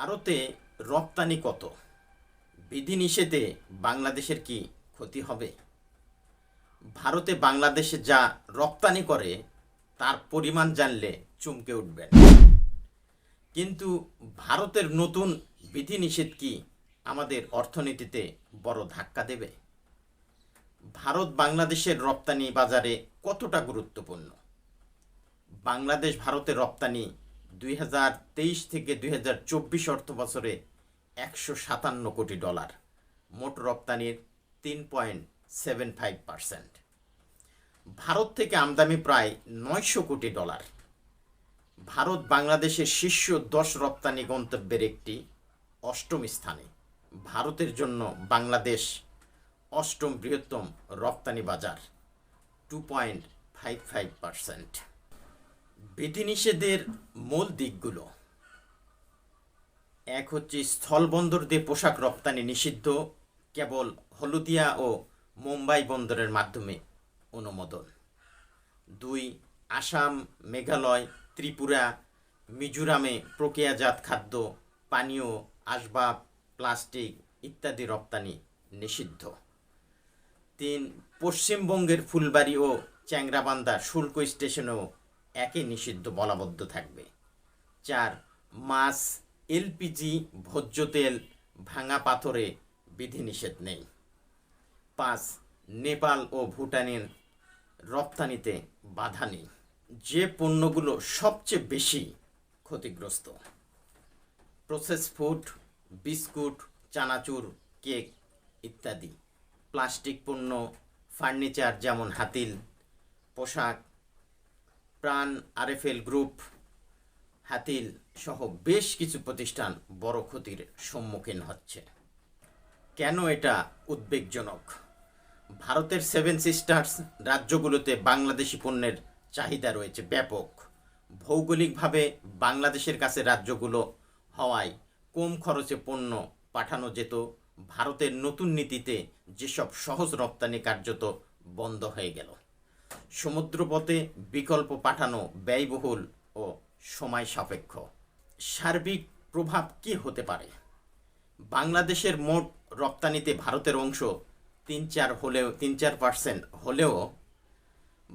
ভারতে রপ্তানি কত? বিধিনিষেধে বাংলাদেশের কি ক্ষতি হবে? ভারতে বাংলাদেশে যা রপ্তানি করে, তার পরিমাণ জানলে চমকে উঠবেন। কিন্তু ভারতের নতুন বিধিনিষেধ কি আমাদের অর্থনীতিতে বড় ধাক্কা দেবে? ভারত বাংলাদেশের রপ্তানি বাজারে কতটা গুরুত্বপূর্ণ? বাংলাদেশ ভারতের রপ্তানি দুই হাজার তেইশ থেকে দুই হাজার চব্বিশ অর্থ বছরে একশো সাতান্ন কোটি ডলার। মোট রপ্তানির তিন পয়েন্ট সেভেন ফাইভ পার্সেন্ট। ভারত থেকে আমদানি প্রায় নয়শো কোটি ডলার। ভারত বাংলাদেশের শীর্ষ দশ রপ্তানি গন্তব্যের একটি অষ্টম স্থানে। ভারতের জন্য বাংলাদেশ অষ্টম বৃহত্তম রপ্তানি বাজার। Two point five five percent. বিধিনিষেধের মূল দিকগুলো। এক হচ্ছে স্থলবন্দর দিয়ে পোশাক রপ্তানি নিষিদ্ধ, কেবল হলদিয়া ও মুম্বাই বন্দরের মাধ্যমে অনুমোদন। দুই, আসাম, মেঘালয়, ত্রিপুরা, মিজোরামে প্রক্রিয়াজাত খাদ্য, পানীয়, আসবাব, প্লাস্টিক ইত্যাদি রপ্তানি নিষিদ্ধ। তিন, পশ্চিমবঙ্গের ফুলবাড়ি ও চ্যাংরাবান্ধা শুল্ক স্টেশনেও একই নিষিদ্ধ বলাবদ্ধ থাকবে। চার, মাছ, এলপিজি ভোজ্য তেল ভাঙা পাথরে বিধিনিষেধ নেই। পাঁচ, নেপাল ও ভুটানের রপ্তানিতে বাধা নেই। যে পণ্যগুলো সবচেয়ে বেশি ক্ষতিগ্রস্ত। Process food, biscuit, chanachur, cake ইত্যাদি। প্লাস্টিক পণ্য, ফার্নিচার যেমন হাতিল, পোশাক প্রাণ, আরএফএল গ্রুপ, হাতিল সহ বেশ কিছু প্রতিষ্ঠান বড় ক্ষতির সম্মুখীন হচ্ছে। কেন এটা উদ্বেগজনক? ভারতের সেভেন সিস্টার্স রাজ্যগুলোতে বাংলাদেশি পণ্যের চাহিদা রয়েছে ব্যাপক। ভৌগোলিকভাবে বাংলাদেশের কাছে রাজ্যগুলো হওয়ায় কম খরচে পণ্য পাঠানো যেত, ভারতের নতুন নীতিতে যেসব সহজ রপ্তানি কার্যত বন্ধ হয়ে গেল। সমুদ্রপথে বিকল্প পাঠানো ব্যয়বহুল ও সময় সাপেক্ষ সার্বিক প্রভাব কি হতে পারে? বাংলাদেশের মোট রপ্তানিতে ভারতের অংশ তিন চার হলেও, তিন চার পার্সেন্ট হলেও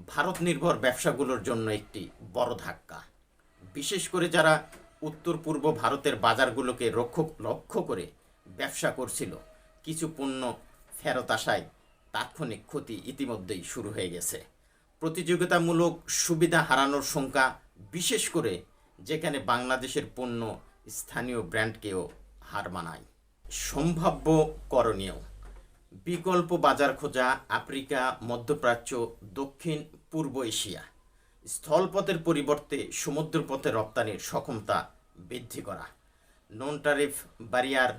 ভারত নির্ভর ব্যবসাগুলোর জন্য একটি বড় ধাক্কা। বিশেষ করে যারা উত্তর পূর্ব ভারতের বাজারগুলোকে রক্ষ, লক্ষ্য করে ব্যবসা করছিল, কিছু পণ্য ফেরত আসায় তাৎক্ষণিক ক্ষতি ইতিমধ্যেই শুরু হয়ে গেছে। প্রতিযোগিতামূলক সুবিধা হারানোর সংখ্যা বিশেষ করে যেখানে বাংলাদেশের পণ্য স্থানীয় ব্র্যান্ডকেও হার মানায়। সম্ভাব্য করণীয়, বিকল্প বাজার খোঁজা আফ্রিকা, মধ্যপ্রাচ্য, দক্ষিণ, পূর্ব এশিয়া। স্থলপথের পরিবর্তে সমুদ্রপথে রপ্তানির সক্ষমতা বৃদ্ধি করা। নন ট্যারিফ ব্যারিয়ার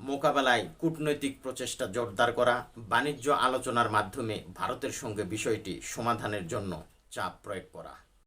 মোকাবেলায় কূটনৈতিক প্রচেষ্টা জোরদার করা, বাণিজ্য আলোচনার মাধ্যমে ভারতের সঙ্গে বিষয়টি সমাধানের জন্য চাপ প্রয়োগ করা।